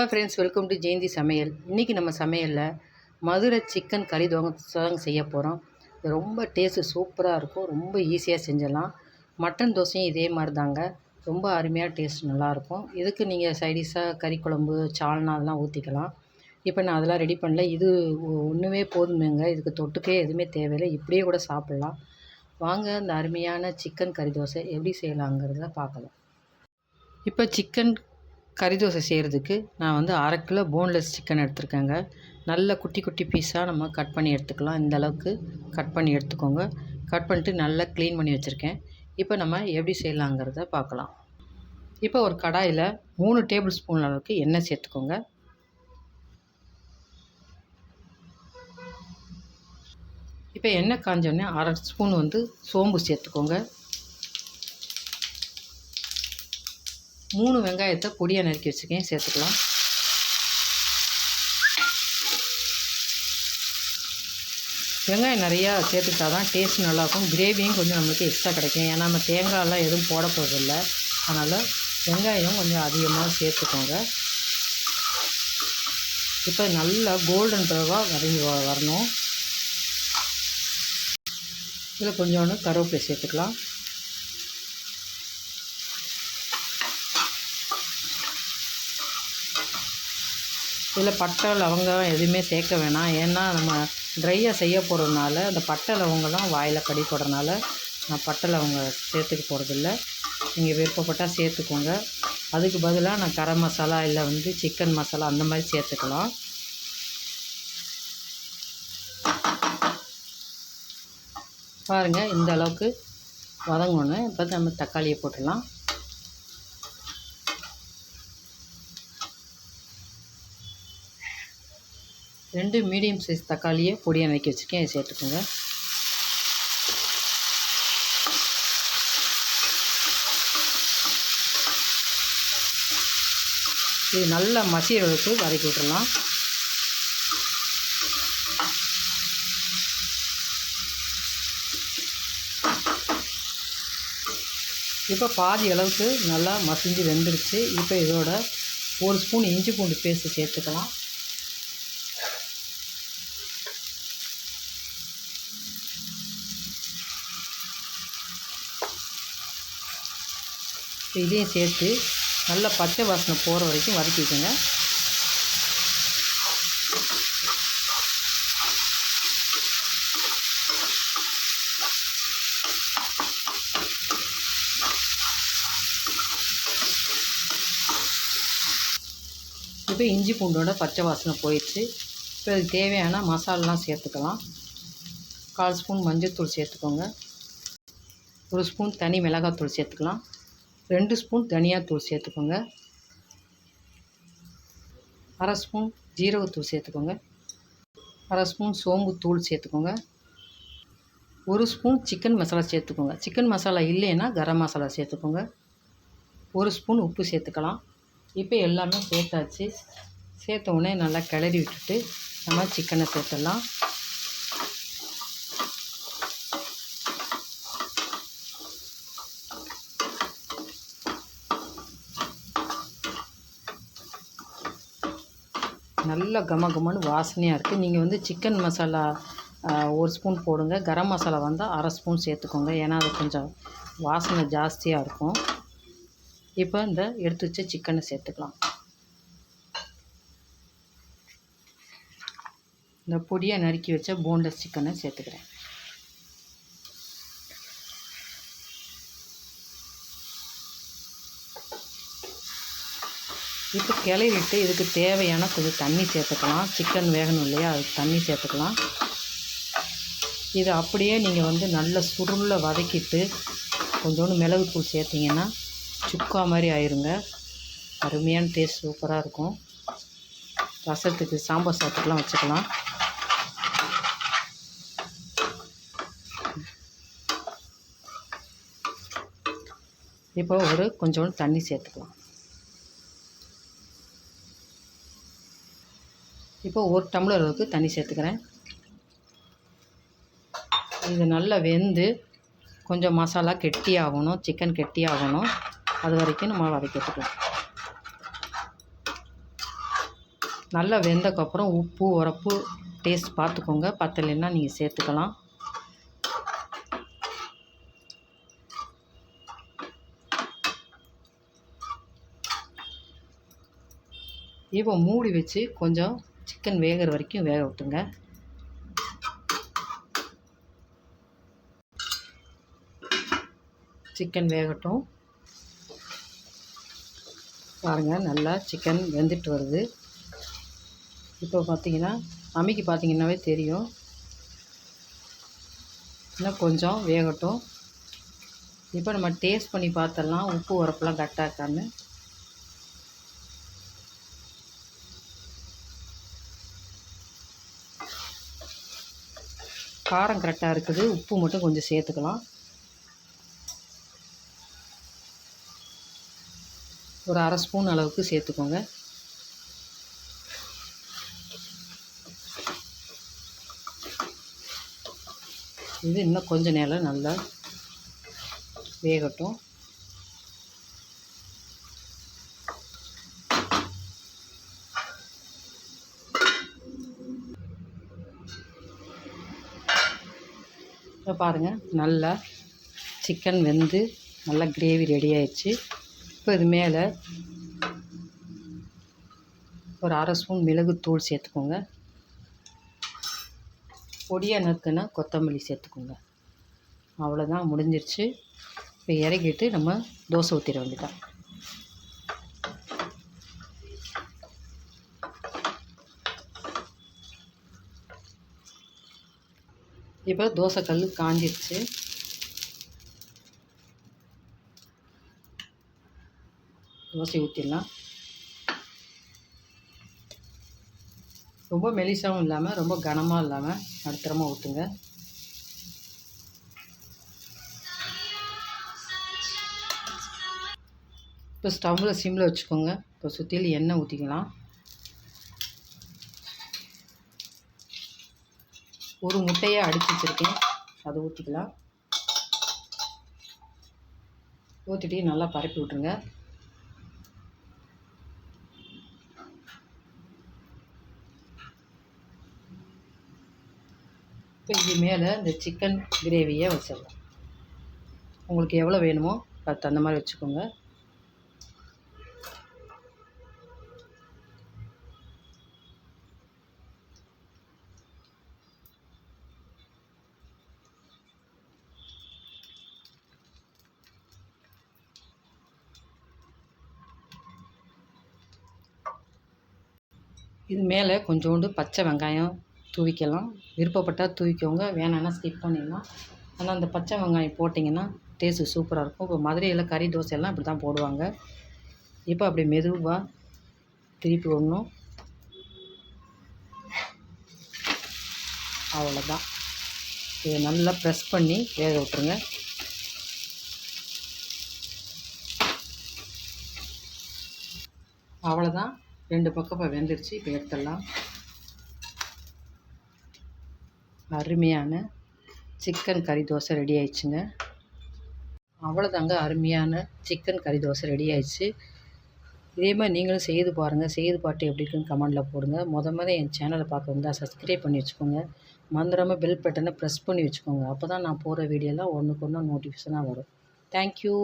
Hello friends welcome to Jayanthi சமையல் இன்றைக்கி நம்ம சமையலில் மதுரை சிக்கன் கறி தோசை செய்ய போகிறோம் இது ரொம்ப டேஸ்ட்டு சூப்பராக இருக்கும். ரொம்ப ஈஸியாக செஞ்சிடலாம். மட்டன் தோசையும் இதே மாதிரி தாங்க. ரொம்ப அருமையாக டேஸ்ட் நல்லாயிருக்கும் இதுக்கு நீங்கள் சைடிஷாக கறி குழம்பு சால்னா அதெல்லாம் ஊற்றிக்கலாம் இப்போ நான் அதெல்லாம் ரெடி பண்ணல. இது ஒன்றுமே போதுமேங்க. இதுக்கு தொட்டுக்கே எதுவுமே தேவையில்லை. இப்படியே கூட சாப்பிட்லாம். வாங்க இந்த அருமையான சிக்கன் கறி தோசை எப்படி செய்யலாங்கிறத பார்க்கலாம். இப்போ சிக்கன் கறி தோசை செய்கிறதுக்கு நான் வந்து அரை கிலோ போன்லெஸ் சிக்கன் எடுத்திருக்கேங்க. நல்ல குட்டி குட்டி பீஸாக நம்ம கட் பண்ணி எடுத்துக்கலாம். இந்த அளவுக்கு கட் பண்ணி எடுத்துக்கோங்க. கட் பண்ணிட்டு நல்லா க்ளீன் பண்ணி வச்சுருக்கேன். இப்போ நம்ம எப்படி செய்யலாங்கிறத பார்க்கலாம். இப்போ ஒரு கடாயில் மூணு டேபிள் ஸ்பூன் அளவுக்கு எண்ணெய் சேர்த்துக்கோங்க. இப்போ எண்ணெய் காஞ்சோடனே அரை ஸ்பூன் வந்து சோம்பு சேர்த்துக்கோங்க. மூணு வெங்காயத்தை பொடியாக நறுக்கி வச்சுருக்கேன். சேர்த்துக்கலாம். வெங்காயம் நிறையா சேர்த்துக்கிட்டா தான் டேஸ்ட் நல்லாயிருக்கும். கிரேவியும் கொஞ்சம் நம்மளுக்கு எக்ஸ்ட்ரா கிடைக்கும். ஏன்னா நம்ம தேங்காயெல்லாம் எதுவும் போட போகிறதில்ல அதனால் வெங்காயம் கொஞ்சம் அதிகமாக சேர்த்துக்கோங்க. இப்போ நல்லா கோல்டன் ப்ரௌவாக வதங்கி வ வரணும். இதில் கொஞ்சோண்டு கருவேப்பிலை சேர்த்துக்கலாம். இதில் பட்டை லவங்கம் எதுவுமே சேர்க்க வேணாம். ஏன்னா நம்ம ட்ரையாக செய்ய போகிறதுனால அந்த பட்டை லவங்கெல்லாம் வாயில் கடி போடுறதுனால நான் பட்டை லவங்க சேர்த்துக்க போகிறதில்ல நீங்கள் விருப்பப்பட்டால் சேர்த்துக்கோங்க. அதுக்கு பதிலாக நான் கரம் மசாலா இல்லை வந்து சிக்கன் மசாலா அந்த மாதிரி சேர்த்துக்கலாம். பாருங்கள் இந்த அளவுக்கு வதங்கணும். இப்போ நம்ம தக்காளியை போட்டுடலாம். ரெண்டு மீடியம் சைஸ் தக்காளியை பொடியாக நறுக்கி வச்சுருக்கேன். அதை சேர்த்துக்கோங்க. இது நல்லா மசியறதுக்கு அளவுக்கு வதக்கி விட்டுறலாம். இப்போ பாதி அளவுக்கு நல்லா மசிஞ்சு வெந்துடுச்சு இப்போ இதோட ஒரு ஸ்பூன் இஞ்சி பூண்டு பேஸ்ட்டு சேர்த்துக்கலாம். இதையும் சேர்த்து நல்லா பச்சை வாசனை போகிற வரைக்கும் வதக்கிக்கோங்க இப்போ இஞ்சி பூண்டோட பச்சை வாசனை போயிடுச்சு. இப்போ இதுக்கு தேவையான மசாலாலாம் சேர்த்துக்கலாம். கால் ஸ்பூன் மஞ்சள்தூள் சேர்த்துக்கோங்க. ஒரு ஸ்பூன் தனி மிளகாத்தூள் சேர்த்துக்கலாம். ரெண்டு ஸ்பூன் தனியாத்தூள் சேர்த்துக்கோங்க. அரை ஸ்பூன் ஜீரகத்தூள் சேர்த்துக்கோங்க. அரை ஸ்பூன் சோம்பு தூள் சேர்த்துக்கோங்க. ஒரு ஸ்பூன் சிக்கன் மசாலா சேர்த்துக்கோங்க. சிக்கன் மசாலா இல்லைன்னா கரம் மசாலா சேர்த்துக்கோங்க. ஒரு ஸ்பூன் உப்பு சேர்த்துக்கலாம். இப்போ எல்லாமே சேர்த்தாச்சு. சேர்த்த உடனே நல்லா கிளறி விட்டுட்டு நம்ம சிக்கனை சேர்த்துடலாம். நல்ல கம கமன்னு வாசனையாக இருக்குது நீங்கள் வந்து சிக்கன் மசாலா ஒரு ஸ்பூன் போடுங்க. கரம் மசாலா வந்தால் அரை ஸ்பூன் சேர்த்துக்கோங்க. ஏன்னா அது கொஞ்சம் வாசனை ஜாஸ்தியாக இருக்கும். இப்போ இந்த எடுத்து வச்ச சிக்கனை சேர்த்துக்கலாம். இந்த பொடியாக நறுக்கி வச்ச போன்லெஸ் சிக்கனை சேர்த்துக்கிறேன். இப்போ கிளறிட்டு இதுக்கு தேவையான கொஞ்சம் தண்ணி சேர்த்துக்கலாம். சிக்கன் வேகணும் இல்லையா? அதுக்கு தண்ணி சேர்த்துக்கலாம். இதை அப்படியே நீங்கள் வந்து நல்ல சுருளில் வதக்கிட்டு கொஞ்சோண்டு மிளகுத்தூள் சேர்த்திங்கன்னா சுக்கா மாதிரி ஆயிருங்க. அருமையான டேஸ்ட் சூப்பராக இருக்கும். ரசத்துக்கு சாம்பார் சாத்துக்கெலாம் வச்சுக்கலாம். இப்போ ஒரு கொஞ்சோண்டு தண்ணி சேர்த்துக்கலாம். இப்போ ஒரு டம்ளர் அளவுக்கு தண்ணி சேர்த்துக்கிறேன். இது நல்லா வெந்து கொஞ்சம் மசாலா கெட்டி ஆகணும் சிக்கன் கெட்டி ஆகணும். அது வரைக்கும் நம்ம வதக்கிட்டுக்கலாம் நல்லா வெந்தக்கப்புறம் உப்பு உரப்பு டேஸ்ட் பார்த்துக்கோங்க. பத்தலைன்னா நீங்கள் சேர்த்துக்கலாம். இப்போ மூடி வச்சு கொஞ்சம் சிக்கன் வேகிற வரைக்கும் வேக விட்டுங்க சிக்கன் வேகட்டும். பாருங்கள் நல்லா சிக்கன் வெந்துட்டு வருது. இப்போ பார்த்தீங்கன்னா அம்மிக்கு பார்த்தீங்கன்னாவே தெரியும். இன்னும் கொஞ்சம் வேகட்டும். இப்போ நம்ம டேஸ்ட் பண்ணி பார்த்தலாம் உப்பு உரப்புலாம் கரெக்டாக இருக்கான்னு. காரம் கரெக்டாக இருக்குது. உப்பு மட்டும் கொஞ்சம் சேர்த்துக்கலாம். ஒரு அரை ஸ்பூன் அளவுக்கு சேர்த்துக்கோங்க. இது இன்னும் கொஞ்ச நேரம் நல்லா வேகட்டும். பாருங்கள் நல்லா சிக்கன் வெந்து நல்லா கிரேவி ரெடி ஆயிடுச்சு. இப்போ இது மேலே ஒரு அரை ஸ்பூன் மிளகுத்தூள் சேர்த்துக்கோங்க. பொடியாக நறுக்குன்னா கொத்தமல்லி சேர்த்துக்கோங்க. அவ்வளோதான் முடிஞ்சிருச்சு. இப்போ இறக்கிட்டு நம்ம தோசை ஊற்றிட வேண்டியதான் இப்போ தோசை கல் காஞ்சிருச்சு. தோசை ஊற்றிடலாம் ரொம்ப மெலிசாகவும் இல்லாமல் ரொம்ப கனமாக இல்லாமல் நடுத்தரமாக ஊற்றுங்க இப்போ ஸ்டவ்வில் சிம்மில் வச்சுக்கோங்க. இப்போ சுற்றிலும் எண்ணெய் ஊற்றிக்கலாம் ஒரு முட்டையை அடித்து வச்சுருக்கேன். அதை ஊற்றிக்கலாம் ஊற்றிட்டு நல்லா பரப்பி விட்ருங்க இப்போ இது மேலே இந்த சிக்கன் கிரேவியை வச்சிடலாம். உங்களுக்கு எவ்வளோ வேணுமோ அதுக்கு தகுந்த மாதிரி வச்சுக்கோங்க. இது மேலே கொஞ்சோண்டு பச்சை வெங்காயம் தூவிக்கலாம். விருப்பப்பட்டால் தூவிக்கோங்க. வேணான்னா ஸ்கிப் பண்ணிடலாம். ஆனால் அந்த பச்சை வெங்காயம் போட்டிங்கன்னா டேஸ்ட்டு சூப்பராக இருக்கும். இப்போ மதுரையில் கறி தோசையெல்லாம் இப்படி தான் போடுவாங்க. இப்போ அப்படி மெதுவாக திருப்பி விடணும். அவ்வளோதான். இதை நல்லா ப்ரெஸ் பண்ணி வேக விட்ருங்க அவ்வளோதான். ரெண்டு பக்கம் இப்போ வெந்துருச்சு. இப்போ எடுத்துடலாம். அருமையான சிக்கன் கறி தோசை ரெடி ஆயிடுச்சுங்க. அவ்வளோதாங்க அருமையான சிக்கன் கறி தோசை ரெடி ஆயிடுச்சு. இதே மாதிரி நீங்களும் செய்து பாருங்கள் செய்து பாட்டு எப்படி இருக்குன்னு கமெண்டில் போடுங்க. முத முத என் சேனலை பார்க்க வந்தால் சப்ஸ்கிரைப் பண்ணி வச்சுக்கோங்க. மந்திரமாக பெல் பட்டனை ப்ரெஸ் பண்ணி வச்சுக்கோங்க. அப்போ தான் நான் போகிற வீடியோலாம் ஒன்றுக்கு ஒன்று நோட்டிஃபிகேஷனாக வரும். தேங்க்யூ